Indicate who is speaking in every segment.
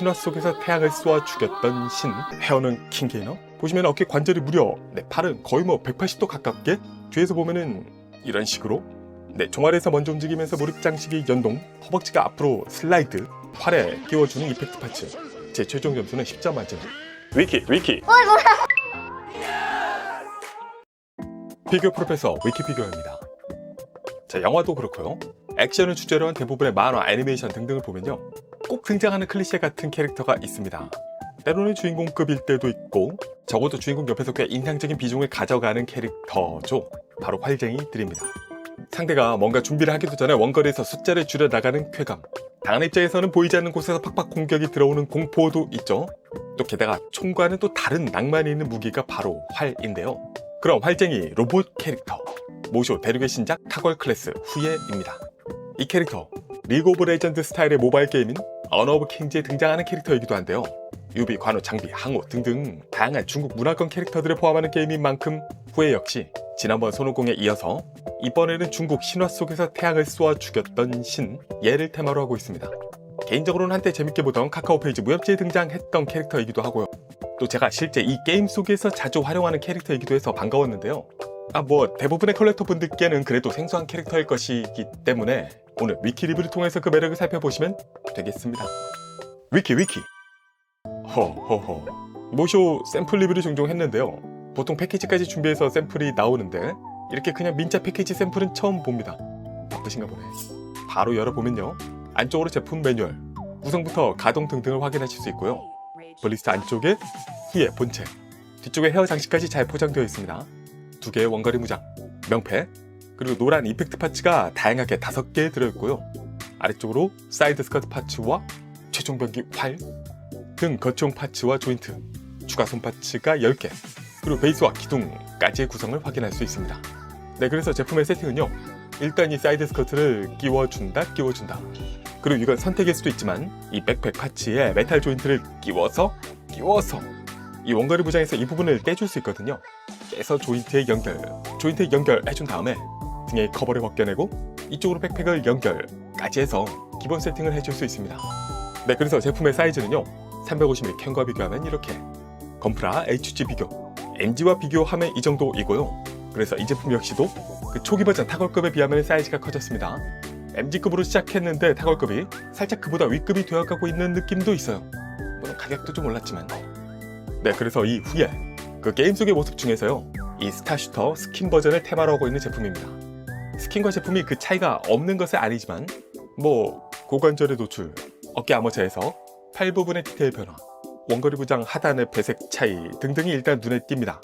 Speaker 1: 신화 속에서 태양을 쏘아 죽였던 신. 헤어는 킹게이너? 보시면 어깨 관절이 무려 네, 팔은 거의 뭐 180도 가깝게? 뒤에서 보면은 이런 식으로? 네, 종아리에서 먼저 움직이면서 무릎 장식이 연동 허벅지가 앞으로 슬라이드 팔에 끼워주는 이펙트 파츠. 제 최종 점수는 10점 만점 위키 위키. 피규어 프로페서 위키피규어입니다. 자 영화도 그렇고요. 액션을 주제로 한 대부분의 만화, 애니메이션 등등을 보면요. 꼭 등장하는 클리셰 같은 캐릭터가 있습니다. 때로는 주인공급일 때도 있고 적어도 주인공 옆에서 꽤 인상적인 비중을 가져가는 캐릭터죠. 바로 활쟁이들입니다. 상대가 뭔가 준비를 하기도 전에 원거리에서 숫자를 줄여 나가는 쾌감. 당한 입장에서는 보이지 않는 곳에서 팍팍 공격이 들어오는 공포도 있죠. 또 게다가 총과는 또 다른 낭만이 있는 무기가 바로 활인데요. 그럼 활쟁이 로봇 캐릭터. 모쇼 대륙의 신작 타걸 클래스 후예입니다. 이 캐릭터 리그 오브 레전드 스타일의 모바일 게임인 언어 오브 킹즈에 등장하는 캐릭터이기도 한데요. 유비, 관우, 장비, 항우 등등 다양한 중국 문화권 캐릭터들을 포함하는 게임인 만큼 후에 역시 지난번 손오공에 이어서 이번에는 중국 신화 속에서 태양을 쏘아 죽였던 신 예를 테마로 하고 있습니다. 개인적으로는 한때 재밌게 보던 카카오 페이지 무협지에 등장했던 캐릭터이기도 하고요. 또 제가 실제 이 게임 속에서 자주 활용하는 캐릭터이기도 해서 반가웠는데요. 아, 뭐, 대부분의 컬렉터 분들께는 그래도 생소한 캐릭터일 것이기 때문에 오늘 위키 리뷰를 통해서 그 매력을 살펴보시면 되겠습니다. 위키, 위키. 허허허. 모쇼 샘플 리뷰를 종종 했는데요. 보통 패키지까지 준비해서 샘플이 나오는데, 이렇게 그냥 민자 패키지 샘플은 처음 봅니다. 바쁘신가 보네. 바로 열어보면요. 안쪽으로 제품 매뉴얼, 구성부터 가동 등등을 확인하실 수 있고요. 블리스트 안쪽에 후에 본체, 뒤쪽에 헤어 장식까지 잘 포장되어 있습니다. 두 개의 원거리 무장, 명패, 그리고 노란 이펙트 파츠가 다양하게 다섯 개 들어있고요. 아래쪽으로 사이드 스커트 파츠와 최종 변기 활, 등 거치용 파츠와 조인트, 추가 손 파츠가 10개, 그리고 베이스와 기둥까지의 구성을 확인할 수 있습니다. 네, 그래서 제품의 세팅은요. 일단 이 사이드 스커트를 끼워준다, 끼워준다. 그리고 이건 선택일 수도 있지만 이 백팩 파츠에 메탈 조인트를 끼워서, 끼워서 이 원거리 부장에서 이 부분을 떼줄 수 있거든요. 깨서 조인트에 연결, 조인트에 연결해준 다음에 등에 커버를 벗겨내고 이쪽으로 백팩을 연결까지 해서 기본 세팅을 해줄 수 있습니다. 네, 그래서 제품의 사이즈는요. 350mm 캔과 비교하면 이렇게 건프라 HG 비교, MG와 비교하면 이 정도이고요. 그래서 이 제품 역시도 그 초기 버전 타걸급에 비하면 사이즈가 커졌습니다. MG급으로 시작했는데 타걸급이 살짝 그보다 윗급이 되어가고 있는 느낌도 있어요. 물론 가격도 좀 올랐지만. 네, 그래서 이 후에 그 게임 속의 모습 중에서요. 이 스타슈터 스킨 버전을 테마로 하고 있는 제품입니다. 스킨과 제품이 그 차이가 없는 것은 아니지만 뭐 고관절의 노출, 어깨 아머처에서 팔 부분의 디테일 변화, 원거리 부장 하단의 배색 차이 등등이 일단 눈에 띕니다.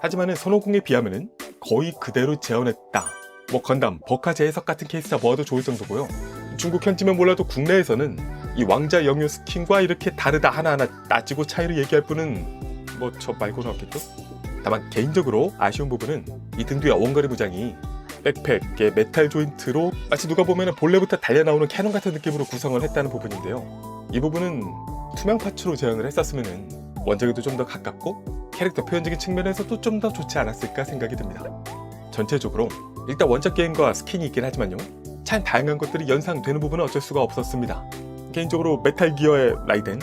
Speaker 1: 하지만은 손오공에 비하면은 거의 그대로 재현했다. 뭐 건담, 버카제 해석 같은 케이스가 모아도 좋을 정도고요. 중국 현지면 몰라도 국내에서는 이 왕자 영유 스킨과 이렇게 다르다 하나하나 따지고 차이를 얘기할 분은 뭐 저 말고는 없겠죠? 다만 개인적으로 아쉬운 부분은 이 등 뒤와 원거리 부장이 백팩의 메탈 조인트로 마치 누가 보면 본래부터 달려 나오는 캐논 같은 느낌으로 구성을 했다는 부분인데요. 이 부분은 투명 파츠로 재현을 했었으면 원작에도 좀 더 가깝고 캐릭터 표현적인 측면에서도 좀 더 좋지 않았을까 생각이 듭니다. 전체적으로 일단 원작 게임과 스킨이 있긴 하지만요. 참 다양한 것들이 연상되는 부분은 어쩔 수가 없었습니다. 개인적으로 메탈 기어의 라이덴,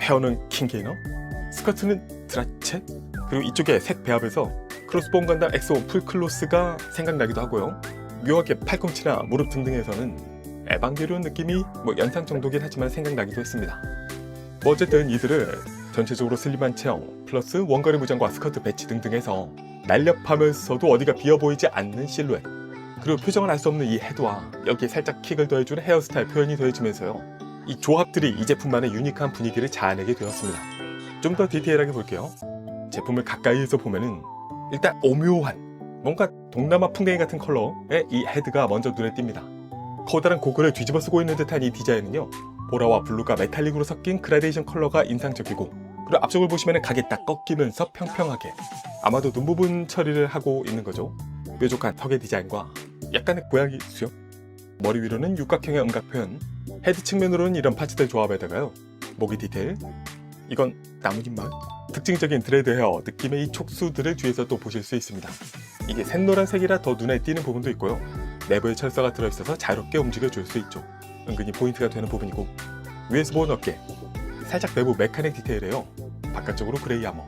Speaker 1: 헤어는 킹게이너, 스커트는 드라체, 그리고 이쪽에 색 배합에서 크로스본 건담 엑소 풀클로스가 생각나기도 하고요. 묘하게 팔꿈치나 무릎 등등에서는 에반게리온 느낌이 뭐 연상 정도긴 하지만 생각나기도 했습니다. 뭐 어쨌든 이들을 전체적으로 슬림한 체형 플러스 원거리 무장과 스커트 배치 등등해서 날렵하면서도 어디가 비어 보이지 않는 실루엣 그리고 표정을 알 수 없는 이 헤드와 여기에 살짝 킥을 더해주는 헤어스타일 표현이 더해지면서요 이 조합들이 이 제품만의 유니크한 분위기를 자아내게 되었습니다 좀 더 디테일하게 볼게요 제품을 가까이에서 보면은 일단 오묘한 뭔가 동남아 풍뎅이 같은 컬러의 이 헤드가 먼저 눈에 띕니다. 커다란 고글을 뒤집어 쓰고 있는 듯한 이 디자인은요 보라와 블루가 메탈릭으로 섞인 그라데이션 컬러가 인상적이고 그리고 앞쪽을 보시면 각이 딱 꺾이면서 평평하게 아마도 눈 부분 처리를 하고 있는 거죠. 뾰족한 턱의 디자인과 약간의 고양이 수염. 머리 위로는 육각형의 음각 표현. 헤드 측면으로는 이런 파츠들 조합에다가요 모기 디테일. 이건 나뭇잎말 특징적인 드레드 헤어 느낌의 이 촉수들을 뒤에서 또 보실 수 있습니다 이게 샛노란색이라 더 눈에 띄는 부분도 있고요 내부에 철사가 들어있어서 자유롭게 움직여줄 수 있죠 은근히 포인트가 되는 부분이고 위에서 보는 어깨 살짝 내부 메카닉 디테일이에요. 바깥쪽으로 그레이 아머.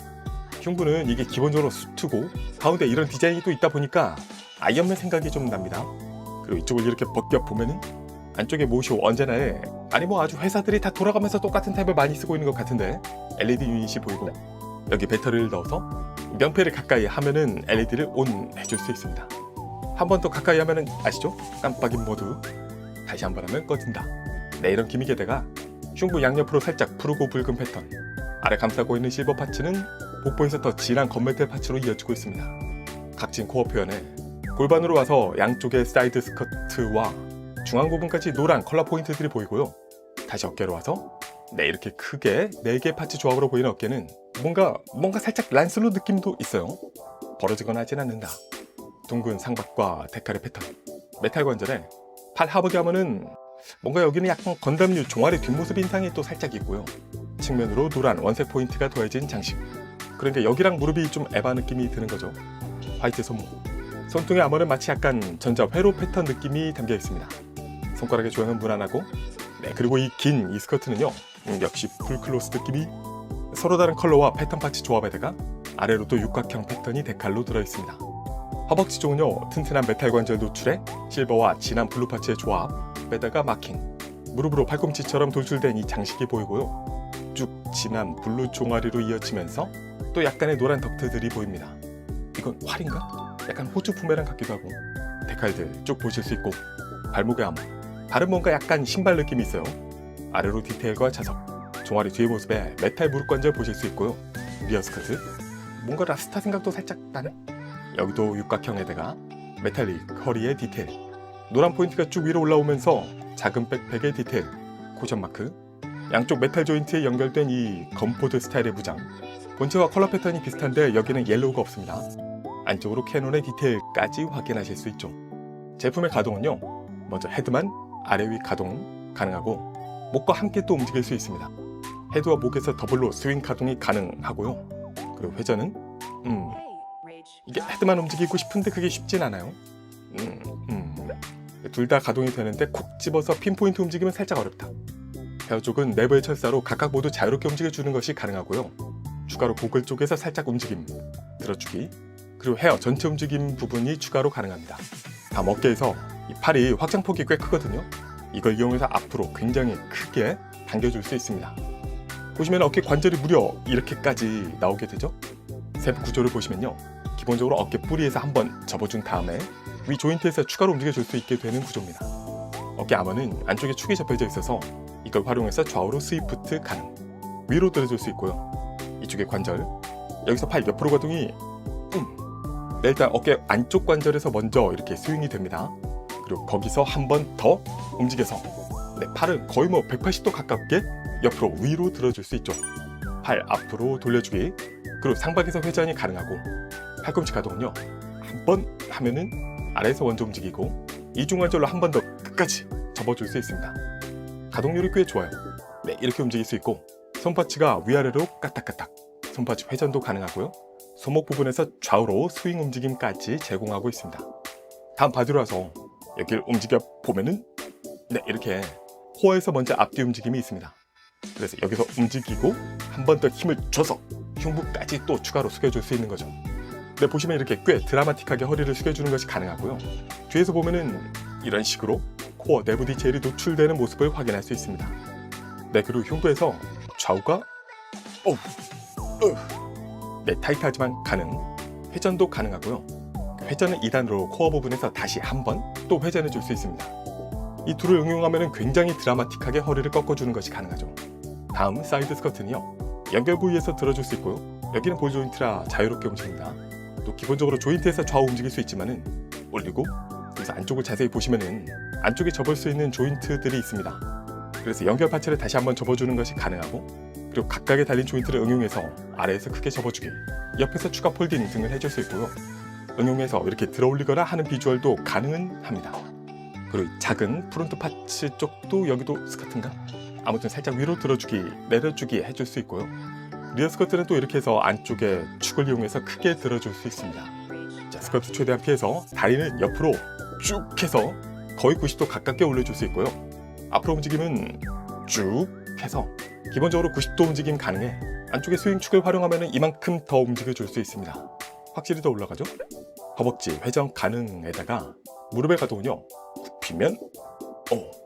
Speaker 1: 흉부는 이게 기본적으로 수트고 가운데 이런 디자인이 또 있다 보니까 아이언맨 생각이 좀 납니다. 그리고 이쪽을 이렇게 벗겨 보면은 안쪽에 모쇼 언제나에 아니 뭐 아주 회사들이 다 돌아가면서 똑같은 탭을 많이 쓰고 있는 것 같은데 LED 유닛이 보이고 여기 배터리를 넣어서 명패를 가까이 하면은 LED를 온 해줄 수 있습니다. 한 번 더 가까이 하면은 아시죠? 깜빡임 모드 다시 한 번 하면 꺼진다. 네 이런 기믹에다가 흉부 양옆으로 살짝 푸르고 붉은 패턴 아래 감싸고 있는 실버 파츠는 복부에서 더 진한 건메탈 파츠로 이어지고 있습니다. 각진 코어 표현에 골반으로 와서 양쪽의 사이드 스커트와 중앙 부분까지 노란 컬러 포인트들이 보이고요. 다시 어깨로 와서 네 이렇게 크게 네개 파츠 조합으로 보이는 어깨는 뭔가 뭔가 살짝 란슬로 느낌도 있어요. 벌어지거나 하진 않는다. 둥근 상박과 데칼의 패턴, 메탈 관절에 팔 하부기 하면은 뭔가 여기는 약간 건담류 종아리 뒷모습 인상이 또 살짝 있고요. 측면으로 노란 원색 포인트가 더해진 장식. 그러니까 여기랑 무릎이 좀 에바 느낌이 드는 거죠. 화이트 손목. 손등의 암호는 마치 약간 전자 회로 패턴 느낌이 담겨 있습니다. 손가락의 조형은 무난하고, 네 그리고 이긴이 스커트는요, 음, 역시 풀클로스 느낌이 서로 다른 컬러와 패턴 파츠 조합에다가 아래로 또 육각형 패턴이 데칼로 들어 있습니다. 허벅지 쪽은요 튼튼한 메탈 관절 노출에 실버와 진한 블루 파츠의 조합, 에다가 마킹, 무릎으로 팔꿈치처럼 돌출된 이 장식이 보이고요. 쭉 진한 블루 종아리로 이어지면서 또 약간의 노란 덕트들이 보입니다. 이건 활인가? 약간 호주 부메랑 같기도 하고 데칼들 쭉 보실 수 있고 발목의 암, 발은 뭔가 약간 신발 느낌이 있어요. 아래로 디테일과 자석, 종아리 뒤의 모습에 메탈 무릎 관절 보실 수 있고요. 리어 스커트, 뭔가 라스타 생각도 살짝 나는? 여기도 육각형에다가 메탈릭 허리의 디테일, 노란 포인트가 쭉 위로 올라오면서 작은 백팩의 디테일, 쿠션 마크, 양쪽 메탈 조인트에 연결된 이 건포드 스타일의 무장. 본체와 컬러 패턴이 비슷한데 여기는 옐로우가 없습니다. 안쪽으로 캐논의 디테일까지 확인하실 수 있죠. 제품의 가동은요. 먼저 헤드만 아래 위 가동 가능하고 목과 함께 또 움직일 수 있습니다. 헤드와 목에서 더블로 스윙 가동이 가능하고요. 그리고 회전은 음 이게 헤드만 움직이고 싶은데 그게 쉽진 않아요. 음, 음. 둘 다 가동이 되는데 콕 집어서 핀포인트 움직이면 살짝 어렵다. 헤어 쪽은 내부의 철사로 각각 모두 자유롭게 움직여 주는 것이 가능하고요. 추가로 고글 쪽에서 살짝 움직임, 들어주기, 그리고 헤어 전체 움직임 부분이 추가로 가능합니다. 다음 어깨에서 이 팔이 확장폭이 꽤 크거든요. 이걸 이용해서 앞으로 굉장히 크게 당겨줄 수 있습니다. 보시면 어깨 관절이 무려 이렇게까지 나오게 되죠. 세부 구조를 보시면요. 기본적으로 어깨 뿌리에서 한번 접어준 다음에 위 조인트에서 추가로 움직여줄 수 있게 되는 구조입니다. 어깨 암호는 안쪽에 축이 접혀져 있어서 이걸 활용해서 좌우로 스위프트 가능. 위로 들어줄 수 있고요. 이쪽의 관절, 여기서 팔 옆으로 가동이 음. 네, 일단 어깨 안쪽 관절에서 먼저 이렇게 스윙이 됩니다. 그리고 거기서 한 번 더 움직여서 네, 팔을 거의 뭐 180도 가깝게 옆으로 위로 들어줄 수 있죠. 팔 앞으로 돌려주기, 그리고 상박에서 회전이 가능하고 팔꿈치 가동은요. 한 번 하면은 아래에서 먼저 움직이고 이중관절로 한 번 더 끝까지 접어줄 수 있습니다. 가동률이 꽤 좋아요. 네, 이렇게 움직일 수 있고 손파치가 위아래로 까딱까딱 손파치 회전도 가능하고요. 손목 부분에서 좌우로 스윙 움직임까지 제공하고 있습니다. 다음 바디로 와서 여기를 움직여 보면은 네, 이렇게 코어에서 먼저 앞뒤 움직임이 있습니다. 그래서 여기서 움직이고 한 번 더 힘을 줘서 흉부까지 또 추가로 숙여줄 수 있는 거죠. 네, 보시면 이렇게 꽤 드라마틱하게 허리를 숙여주는 것이 가능하고요. 뒤에서 보면은 이런 식으로 코어 내부 디테일이 노출되는 모습을 확인할 수 있습니다. 네, 그리고 흉부에서 좌우가 어, 어, 네, 타이트하지만 가능. 회전도 가능하고요. 회전은 2단으로 코어 부분에서 다시 한 번 또 회전해 줄 수 있습니다. 이 둘을 응용하면 굉장히 드라마틱하게 허리를 꺾어주는 것이 가능하죠. 다음 사이드 스커트는요. 연결 부위에서 들어줄 수 있고요. 여기는 볼 조인트라 자유롭게 움직입니다. 또 기본적으로 조인트에서 좌우 움직일 수 있지만은 올리고 그래서 안쪽을 자세히 보시면은 안쪽에 접을 수 있는 조인트들이 있습니다. 그래서 연결 파츠를 다시 한번 접어주는 것이 가능하고 그리고 각각의 달린 조인트를 응용해서 아래에서 크게 접어주기 옆에서 추가 폴딩 등을 해줄 수 있고요. 응용해서 이렇게 들어올리거나 하는 비주얼도 가능은 합니다. 그리고 이 작은 프론트 파츠 쪽도 여기도 스커트인가? 아무튼 살짝 위로 들어주기, 내려주기 해줄 수 있고요. 리어 스커트는 또 이렇게 해서 안쪽에 축을 이용해서 크게 들어줄 수 있습니다. 자, 스커트 최대한 피해서 다리는 옆으로 쭉 해서 거의 90도 가깝게 올려줄 수 있고요. 앞으로 움직이면 쭉 해서 기본적으로 90도 움직임 가능해 안쪽에 스윙축을 활용하면 이만큼 더 움직여줄 수 있습니다. 확실히 더 올라가죠? 허벅지 회전 가능에다가 무릎의 가동은요 굽히면 오,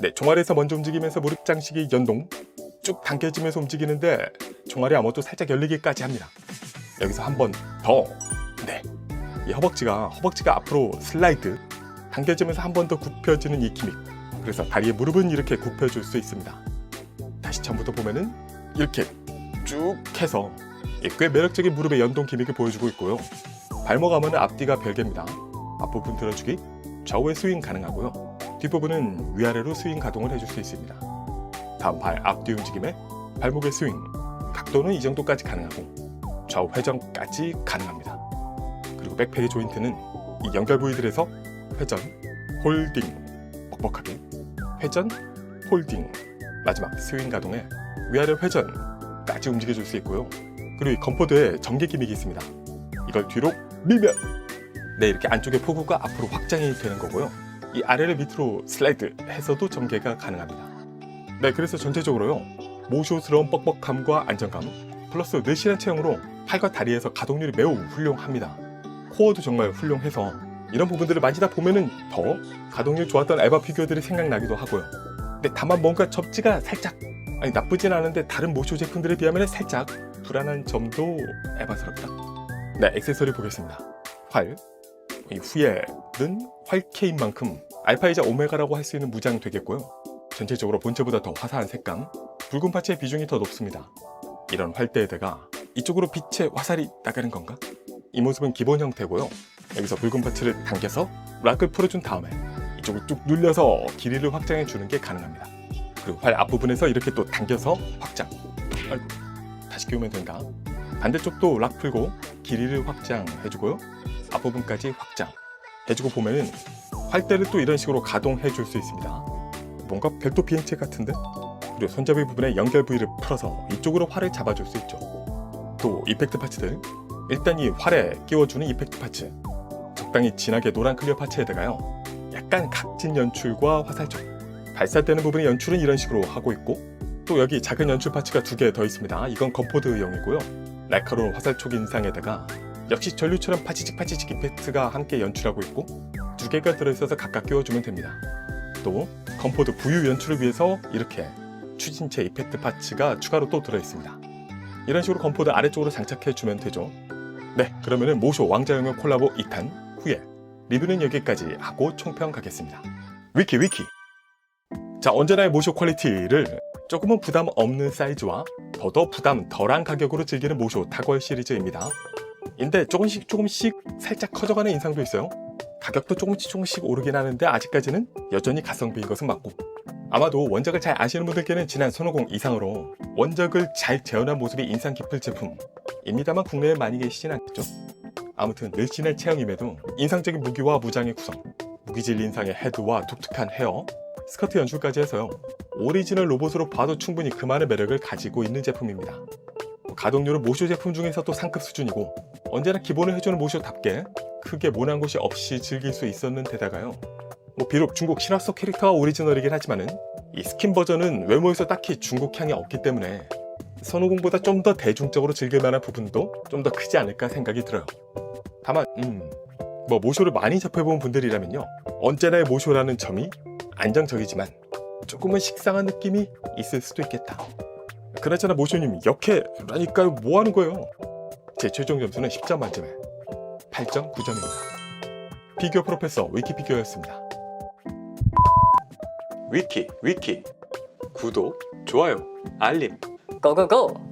Speaker 1: 네 종아리에서 먼저 움직이면서 무릎 장식이 연동 쭉 당겨지면서 움직이는데 종아리 아무것도 살짝 열리기까지 합니다. 여기서 한 번 더, 네, 이 허벅지가 허벅지가 앞으로 슬라이드 당겨지면서 한 번 더 굽혀지는 이 기믹. 그래서 다리의 무릎은 이렇게 굽혀줄 수 있습니다. 다시 처음부터 보면은 이렇게 쭉 해서 이꽤 매력적인 무릎의 연동 기믹을 보여주고 있고요. 발목 하면 앞뒤가 별개입니다. 앞부분 들어주기, 좌우에 스윙 가능하고요. 뒷부분은 위아래로 스윙 가동을 해줄 수 있습니다. 다음 발 앞뒤 움직임에 발목의 스윙, 각도는 이 정도까지 가능하고 좌우 회전까지 가능합니다. 그리고 백패드 조인트는 이 연결 부위들에서 회전, 홀딩, 뻑뻑하게 회전, 홀딩, 마지막 스윙 가동에 위아래 회전까지 움직여줄 수 있고요. 그리고 이 건포드에 전개 기믹이 있습니다. 이걸 뒤로 밀면 네 이렇게 안쪽의 포구가 앞으로 확장이 되는 거고요. 이 아래를 밑으로 슬라이드 해서도 전개가 가능합니다. 네 그래서 전체적으로요 모쇼스러운 뻑뻑함과 안정감 플러스 늘씬한 체형으로 팔과 다리에서 가동률이 매우 훌륭합니다. 코어도 정말 훌륭해서 이런 부분들을 만지다 보면은 더 가동률 좋았던 에바 피규어들이 생각나기도 하고요. 근데 다만 뭔가 접지가 살짝 아니 나쁘진 않은데 다른 모쇼 제품들에 비하면 살짝 불안한 점도 에바스럽다. 네, 액세서리 보겠습니다. 활. 이 후에 는 활케인 만큼 알파이자 오메가라고 할 수 있는 무장 되겠고요. 전체적으로 본체보다 더 화사한 색감, 붉은 파츠의 비중이 더 높습니다. 이런 활대에다가 이쪽으로 빛의 화살이 나가는 건가? 이 모습은 기본 형태고요. 여기서 붉은 파츠를 당겨서 락을 풀어준 다음에 이쪽을 쭉 눌려서 길이를 확장해 주는 게 가능합니다. 그리고 활 앞부분에서 이렇게 또 당겨서 확장. 아이고, 다시 끼우면 된다. 반대쪽도 락 풀고 길이를 확장해주고요. 앞부분까지 확장 해주고 보면은 활대를 또 이런 식으로 가동해 줄 수 있습니다. 뭔가 별도 비행체 같은데? 그리고 손잡이 부분에 연결 부위를 풀어서 이쪽으로 활을 잡아줄 수 있죠. 또 이펙트 파츠들 일단 이 활에 끼워주는 이펙트 파츠 적당히 진하게 노란 클리어 파츠에다가요 약간 각진 연출과 화살촉 발사되는 부분의 연출은 이런 식으로 하고 있고 또 여기 작은 연출 파츠가 두 개 더 있습니다 이건 건포드용이고요 날카로운 화살촉 인상에다가 역시 전류처럼 파치직 파치직 이펙트가 함께 연출하고 있고 두 개가 들어있어서 각각 끼워주면 됩니다 또 건포드 부유 연출을 위해서 이렇게 추진체 이펙트 파츠가 추가로 또 들어있습니다 이런 식으로 건포드 아래쪽으로 장착해주면 되죠 네, 그러면은 모쇼 왕자영역 콜라보 2탄 후에 리뷰는 여기까지 하고 총평 가겠습니다. 위키 위키. 자, 언제나의 모쇼 퀄리티를 조금은 부담 없는 사이즈와 더더 부담 덜한 가격으로 즐기는 모쇼 타걸 시리즈입니다. 인데 조금씩 조금씩 살짝 커져가는 인상도 있어요. 가격도 조금씩 조금씩 오르긴 하는데 아직까지는 여전히 가성비인 것은 맞고 아마도 원작을 잘 아시는 분들께는 지난 손오공 이상으로 원작을 잘 재현한 모습이 인상 깊을 제품입니다만 국내에 많이 계시진 않겠죠. 아무튼 늘씬한 체형임에도 인상적인 무기와 무장의 구성, 무기질 인상의 헤드와 독특한 헤어, 스커트 연출까지 해서요. 오리지널 로봇으로 봐도 충분히 그만의 매력을 가지고 있는 제품입니다. 가동률은 모쇼 제품 중에서도 상급 수준이고 언제나 기본을 해주는 모쇼답게 크게 모난 곳이 없이 즐길 수 있었는 데다가요. 뭐 비록 중국 신화속 캐릭터가 오리지널이긴 하지만은 이 스킨 버전은 외모에서 딱히 중국 향이 없기 때문에 선호공보다 좀 더 대중적으로 즐길 만한 부분도 좀 더 크지 않을까 생각이 들어요. 다만 음 뭐 모쇼를 많이 접해본 분들이라면요 언제나의 모쇼라는 점이 안정적이지만 조금은 식상한 느낌이 있을 수도 있겠다. 그나저나 모쇼님 역해라니까요 뭐 하는 거예요? 제 최종 점수는 10점 만점에 8.9점입니다. 피규어 프로페서 위키피규어였습니다. 위키 위키 구독 좋아요 알림
Speaker 2: 고고고!